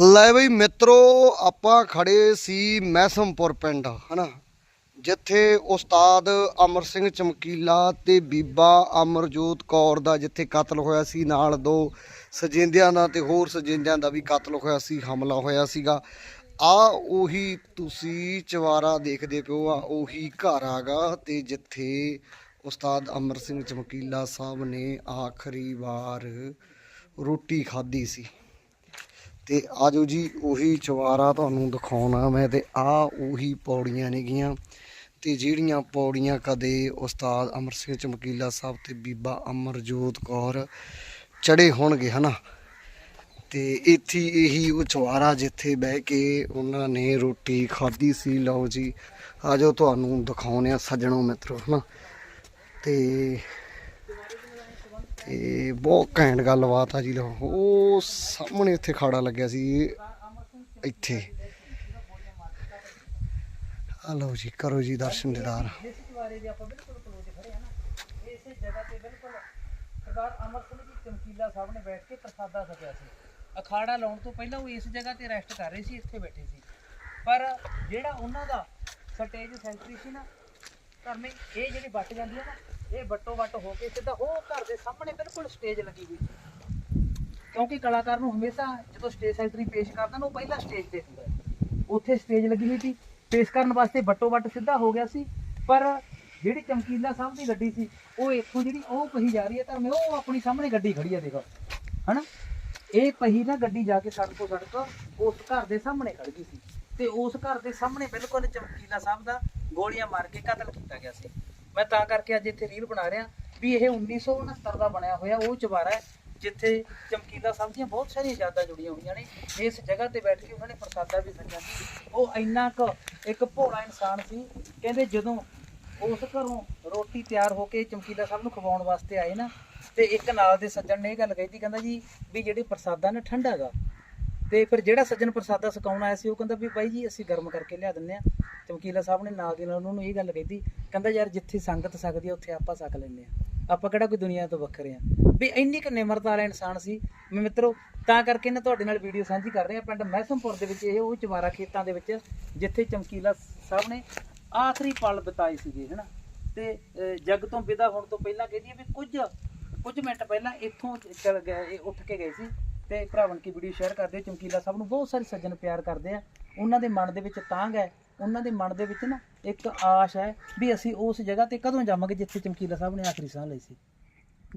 ਲੈ ਬਈ ਮਿੱਤਰੋ, ਆਪਾਂ ਖੜੇ ਸੀ ਮਹਿਸਮਪੁਰ ਪਿੰਡ, ਹਨਾ? ਜਿੱਥੇ ਉਸਤਾਦ ਅਮਰ ਸਿੰਘ ਚਮਕੀਲਾ ਤੇ ਬੀਬਾ ਅਮਰਜੋਤ ਕੌਰ ਦਾ ਜਿੱਥੇ ਕਤਲ ਹੋਇਆ ਸੀ, ਨਾਲ ਦੋ ਸਜਿੰਦਿਆਂ ਦਾ ਤੇ ਹੋਰ ਸਜਿੰਦਿਆਂ ਦਾ ਵੀ ਕਤਲ ਹੋਇਆ ਸੀ, ਹਮਲਾ ਹੋਇਆ ਸੀਗਾ। ਆ ਉਹੀ ਤੁਸੀਂ ਚਵਾਰਾ ਦੇਖਦੇ ਪਿਓ ਆ ਉਹੀ ਘਰ ਆਗਾ ਤੇ ਜਿੱਥੇ ਉਸਤਾਦ ਅਮਰ ਸਿੰਘ ਚਮਕੀਲਾ ਸਾਹਿਬ ਨੇ ਆਖਰੀ ਵਾਰ ਰੋਟੀ ਖਾਧੀ ਸੀ। ਤੇ ਆਜੋ ਜੀ, ਉਹੀ ਚਵਾਰਾ ਤੁਹਾਨੂੰ ਦਿਖਾਉਣਾ ਮੈਂ ਤੇ ਆ ਉਹੀ ਪੌੜੀਆਂ ਨੇਗੀਆਂ ਤੇ ਜਿਹੜੀਆਂ ਪੌੜੀਆਂ ਕਦੇ ਉਸਤਾਦ ਅਮਰ ਸਿੰਘ ਚਮਕੀਲਾ ਸਾਹਿਬ ਤੇ ਬੀਬਾ ਅਮਰਜੋਤ ਕੌਰ ਚੜੇ ਹੋਣਗੇ, ਹਨਾ? ਤੇ ਇੱਥੇ ਇਹੀ ਉਹ ਚਵਾਰਾ ਜਿੱਥੇ ਬਹਿ ਕੇ ਉਹਨਾਂ ਨੇ ਰੋਟੀ ਖਾਧੀ ਸੀ, ਲਓ ਜੀ, ਆਜੋ ਤੁਹਾਨੂੰ ਦਿਖਾਉਣੇ ਆ ਸੱਜਣੋ ਮਿੱਤਰੋ, ਹਨਾ? ਤੇ ਤੇ ਬਹੁਤ ਘੈਂਟ ਗੱਲਬਾਤ ਆ ਜੀ ਲੋ ਉਹ ਸਾਹਮਣੇ ਇੱਥੇ ਖਾੜਾ ਲੱਗਿਆ ਸੀ, ਇੱਥੇ। ਆ ਲਓ ਜੀ, ਕਰੋ ਜੀ ਦਰਸ਼ਨ ਦੀਦਾਰ। ਇਸ ਬਾਰੇ ਦੇ ਆਪਾਂ ਬਿਲਕੁਲ ਕਲੋਜ਼ ਖੜੇ ਆ ਨਾ ਇਸੇ ਜਗ੍ਹਾ ਤੇ ਬਿਲਕੁਲ ਸਰਦਾਰ ਅਮਰ ਸਿੰਘ ਜੀ ਚਮਕੀਲਾ ਸਾਹਿਬ ਨੇ ਬੈਠ ਕੇ ਪ੍ਰਸਾਦਾ ਛਕਿਆ ਸੀ ਅਖਾੜਾ ਲਾਉਣ ਤੋਂ ਪਹਿਲਾਂ ਉਹ ਇਸ ਜਗ੍ਹਾ ਤੇ ਰੈਸਟ ਕਰ ਰਹੇ ਸੀ, ਇੱਥੇ ਬੈਠੇ ਸੀ। ਪਰ ਜਿਹੜਾ ਉਹਨਾਂ ਦਾ ਸਟੇਜ ਸੈਂਟਰੀ ਸੀ ਨਾ ਧਰਮੇ ਇਹ ਜਿਹੜੀ ਵੱਟ ਜਾਂਦੀ ਹੈ ਨਾ, ਇਹ ਵੱਟੋ ਵੱਟ ਹੋ ਕੇ ਸਿੱਧਾ ਉਹ ਘਰ ਦੇ ਸਾਹਮਣੇ ਬਿਲਕੁਲ ਸਟੇਜ ਲੱਗੀ ਹੋਈ ਕਿਉਂਕਿ ਕਲਾਕਾਰ ਨੂੰ ਹਮੇਸ਼ਾ ਜਦੋਂ ਸਟੇਜ ਸੈਂਟਰੀ ਪੇਸ਼ ਕਰਦਾ ਨਾ, ਉਹ ਪਹਿਲਾਂ ਸਟੇਜ ਤੇ ਹੁੰਦਾ ਉੱਥੇ ਸਟੇਜ ਲੱਗੀ ਹੋਈ ਸੀ, ਪੇਸ਼ ਕਰਨ ਵਾਸਤੇ ਵੱਟੋ ਵੱਟ ਸਿੱਧਾ ਹੋ ਗਿਆ ਸੀ, ਪਰ ਜਿਹੜੀ ਚਮਕੀਲਾ ਸਾਹਿਬ ਦੀ ਗੱਡੀ ਸੀ, ਉਹ ਇੱਥੋਂ ਜਿਹੜੀ ਉਹ ਪਹੀ ਜਾ ਰਹੀ ਹੈ, ਤਾਂ ਉਹ ਆਪਣੀ ਸਾਹਮਣੇ ਗੱਡੀ ਖੜੀ ਹੈ, ਦੇਖੋ। ਹਨਾ? ਇਹ ਪਹੀ ਨਾ ਗੱਡੀ ਜਾ ਕੇ ਸੜਕ ਤੋਂ ਸੜਕ, ਉਸ ਘਰ ਦੇ ਸਾਹਮਣੇ ਖੜ ਗਈ ਸੀ। ਤੇ ਉਸ ਘਰ ਦੇ ਸਾਹਮਣੇ ਬਿਲਕੁਲ ਚਮਕੀਲਾ ਸਾਹਿਬ ਦਾ ਗੋਲੀਆਂ ਮਾਰ ਕੇ ਕਤਲ ਕੀਤਾ ਗਿਆ ਸੀ। ਮੈਂ ਤਾਂ ਕਰਕੇ ਅੱਜ ਇੱਥੇ ਰੀਲ ਬਣਾ ਰਿਹਾ ਵੀ ਇਹ 1969 ਦਾ ਬਣਿਆ ਹੋਇਆ ਉਹ ਚਵਾਰਾ ਹੈ, ਜਿੱਥੇ ਚਮਕੀਲਾ ਸਾਹਿਬ ਦੀਆਂ ਬਹੁਤ ਸਾਰੀਆਂ ਯਾਦਾਂ ਜੁੜੀਆਂ ਹੋਈਆਂ ਨੇ। ਇਸ ਜਗ੍ਹਾ ਤੇ ਬੈਠ ਕੇ ਉਹਨਾਂ ਨੇ ਪ੍ਰਸਾਦਾ ਵੀ ਛਕਿਆ ਸੀ। ਉਹ ਇੰਨਾ ਕੁ ਇੱਕ ਭੋਲਾ ਇਨਸਾਨ ਸੀ, ਕਹਿੰਦੇ ਜਦੋਂ ਉਸ ਘਰੋਂ ਰੋਟੀ ਤਿਆਰ ਹੋ ਕੇ ਚਮਕੀਲਾ ਸਾਹਿਬ ਨੂੰ ਖਵਾਉਣ ਵਾਸਤੇ ਆਏ ਨਾ, ਤੇ ਇੱਕ ਨਾਲ ਦੇ ਸੱਜਣ ਨੇ ਇਹ ਗੱਲ ਕਹੀ ਸੀ, ਕਹਿੰਦਾ ਜੀ ਵੀ ਜਿਹੜੇ ਪ੍ਰਸਾਦਾ ਨਾ ਠੰਡਾ ਗਾ। ਤੇ ਫਿਰ ਜਿਹੜਾ ਸੱਜਣ ਪ੍ਰਸਾਦਾ ਸਕਾਉਣ ਆਇਆ ਸੀ, ਉਹ ਕਹਿੰਦਾ ਵੀ ਬਾਈ ਜੀ ਅਸੀਂ ਗਰਮ ਕਰਕੇ ਲਿਆ ਦਿੰਨੇ ਆ ਚਮਕੀਲਾ ਸਾਹਿਬ ਨੇ ਨਾਲ ਦੀ ਨਾਲ ਉਹਨਾਂ ਨੂੰ ਇਹ ਗੱਲ ਕਹੀਦੀ ਕਹਿੰਦਾ ਯਾਰ ਜਿੱਥੇ ਸੰਗਤ ਸਕਦੀ ਆ ਉੱਥੇ ਆਪਾਂ ਸਕ ਲੈਂਦੇ ਆ। ਆਪਾਂ ਕਿਹੜਾ ਕੋਈ ਦੁਨੀਆ ਤੋਂ ਵੱਖਰੇ ਆ। ਵੀ ਇੰਨੀ ਕੁ ਨਿਮਰਤਾ ਵਾਲਾ ਇਨਸਾਨ ਸੀ। ਮੈਂ ਮਿੱਤਰੋ ਤਾਂ ਕਰਕੇ ਨਾ ਤੁਹਾਡੇ ਨਾਲ ਵੀਡੀਓ ਸਾਂਝੀ ਕਰ ਰਿਹਾ ਪਿੰਡ ਮਹਿਸਮਪੁਰ ਦੇ ਵਿੱਚ ਇਹ ਉਹ ਚਵਾਰਾ ਖੇਤਾਂ ਦੇ ਵਿੱਚ ਜਿੱਥੇ ਚਮਕੀਲਾ ਸਾਹਿਬ ਨੇ ਆਖਰੀ ਪਲ ਬਿਤਾਏ ਸੀਗੇ ਹਨਾ? ਤੇ ਅਹ, ਜੱਗ ਤੋਂ ਵਿਦਾ ਹੋਣ ਤੋਂ ਪਹਿਲਾਂ ਕਹਿੰਦੀ ਵੀ ਕੁਝ ਕੁਝ ਮਿੰਟ ਪਹਿਲਾਂ ਇੱਥੋਂ ਚਲ ਗਏ ਇਹ ਉੱਠ ਕੇ ਗਏ ਸੀ। ਤੇ ਭਰਾਵਣ ਕੀ ਵੀਡੀਓ ਸ਼ੇਅਰ ਕਰਦੇ ਚਮਕੀਲਾ ਸਾਹਿਬ ਨੂੰ ਬਹੁਤ ਸਾਰੇ ਸੱਜਣ ਪਿਆਰ ਕਰਦੇ ਆ। ਉਹਨਾਂ ਦੇ ਮਨ ਦੇ ਵਿੱਚ ਤਾਂਗ ਹੈ ਉਹਨਾਂ ਦੇ ਮਨ ਦੇ ਵਿੱਚ ਨਾ ਇੱਕ ਆਸ਼ ਹੈ ਵੀ ਅਸੀਂ ਉਸ ਜਗ੍ਹਾ ਤੇ ਕਦੋਂ ਜਾਵਾਂਗੇ ਜਿੱਥੇ ਚਮਕੀਲਾ ਸਾਹਿਬ ਨੇ ਆਖਰੀ ਸਾਹ ਲਈ ਸੀ।